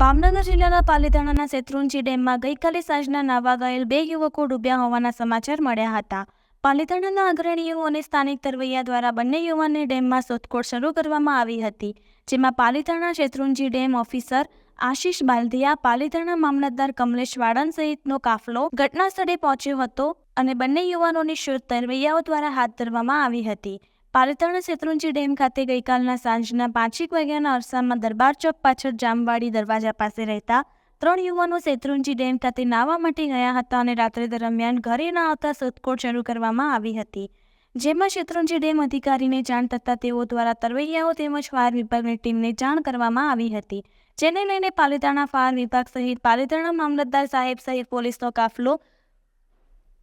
ભાવનગર જિલ્લાના પાલીતાણાના શેત્રુંજી ડેમમાં ગઈકાલે સાંજના નાવા ગયેલ બે યુવકો ડૂબ્યા હોવાના સમાચાર મળ્યા હતા. પાલીતાણાના અગ્રણીઓ અને સ્થાનિક તરવૈયા દ્વારા બંને યુવાનની ડેમમાં શોધખોળ શરૂ કરવામાં આવી હતી, જેમાં પાલીતાણા શેત્રુંજી ડેમ ઓફિસર આશીષ બાલધિયા, પાલીતાણા મામલતદાર કમલેશ વાડન સહિતનો કાફલો ઘટના સ્થળે પહોંચ્યો હતો અને બંને યુવાનોની શોધ તરવૈયાઓ દ્વારા હાથ ધરવામાં આવી હતી. પાલીતાણા શેત્રુંજી ડેમ ખાતે ગઈકાલના સાંજના પાંચેક વાગ્યાના અરસામાં દરબાર ચોક પાછળ જામવાડી દરવાજા પાસે રહેતા ત્રણ યુવાનો શેત્રુંજી ડેમ ખાતે નાહવા માટે ગયા હતા અને રાત્રે દરમિયાન ઘરે ન આવતા શોધખોળ શરૂ કરવામાં આવી હતી. જેમાં શેત્રુંજી ડેમ અધિકારીને જાણ થતાં તેઓ દ્વારા તરવૈયાઓ તેમજ ફાયર વિભાગની ટીમને જાણ કરવામાં આવી હતી. જેને લઈને પાલિતાણા ફાયર વિભાગ સહિત પાલિતાણા મામલતદાર સાહેબ સહિત પોલીસનો કાફલો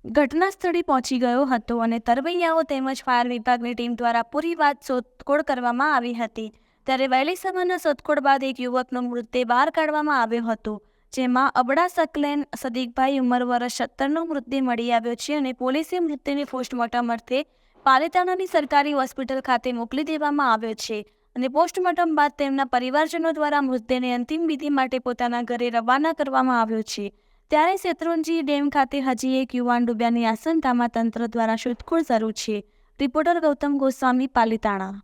ઘટના સ્થળે પહોંચી ગયો હતો અને તરવૈયાઓ તેમજ ફાયર વિભાગની ટીમ દ્વારા પૂરી વાત શોધખોળ કરવામાં આવી હતી. ત્યારે વહેલી સવારના શોધખોળ બાદ એક યુવકનો મૃતદેહ બહાર કાઢવામાં આવ્યો હતો, જેમાં અબડા સકલેન સદીકભાઈ ઉંમર વર્ષ સત્તરનો મૃતદેહ મળી આવ્યો છે અને પોલીસે મૃતદેહને પોસ્ટમોર્ટમ અર્થે પાલિતાણાની સરકારી હોસ્પિટલ ખાતે મોકલી દેવામાં આવ્યો છે અને પોસ્ટમોર્ટમ બાદ તેમના પરિવારજનો દ્વારા મૃતદેહને અંતિમ વિધિ માટે પોતાના ઘરે રવાના કરવામાં આવ્યો છે. ત્યારે શેત્રુંજી ડેમ ખાતે હજી એક યુવાન ડૂબ્યાની આશંકામાં તંત્ર દ્વારા શોધખોળ શરૂ છે. રિપોર્ટર ગૌતમ ગોસ્વામી, પાલિતાણા.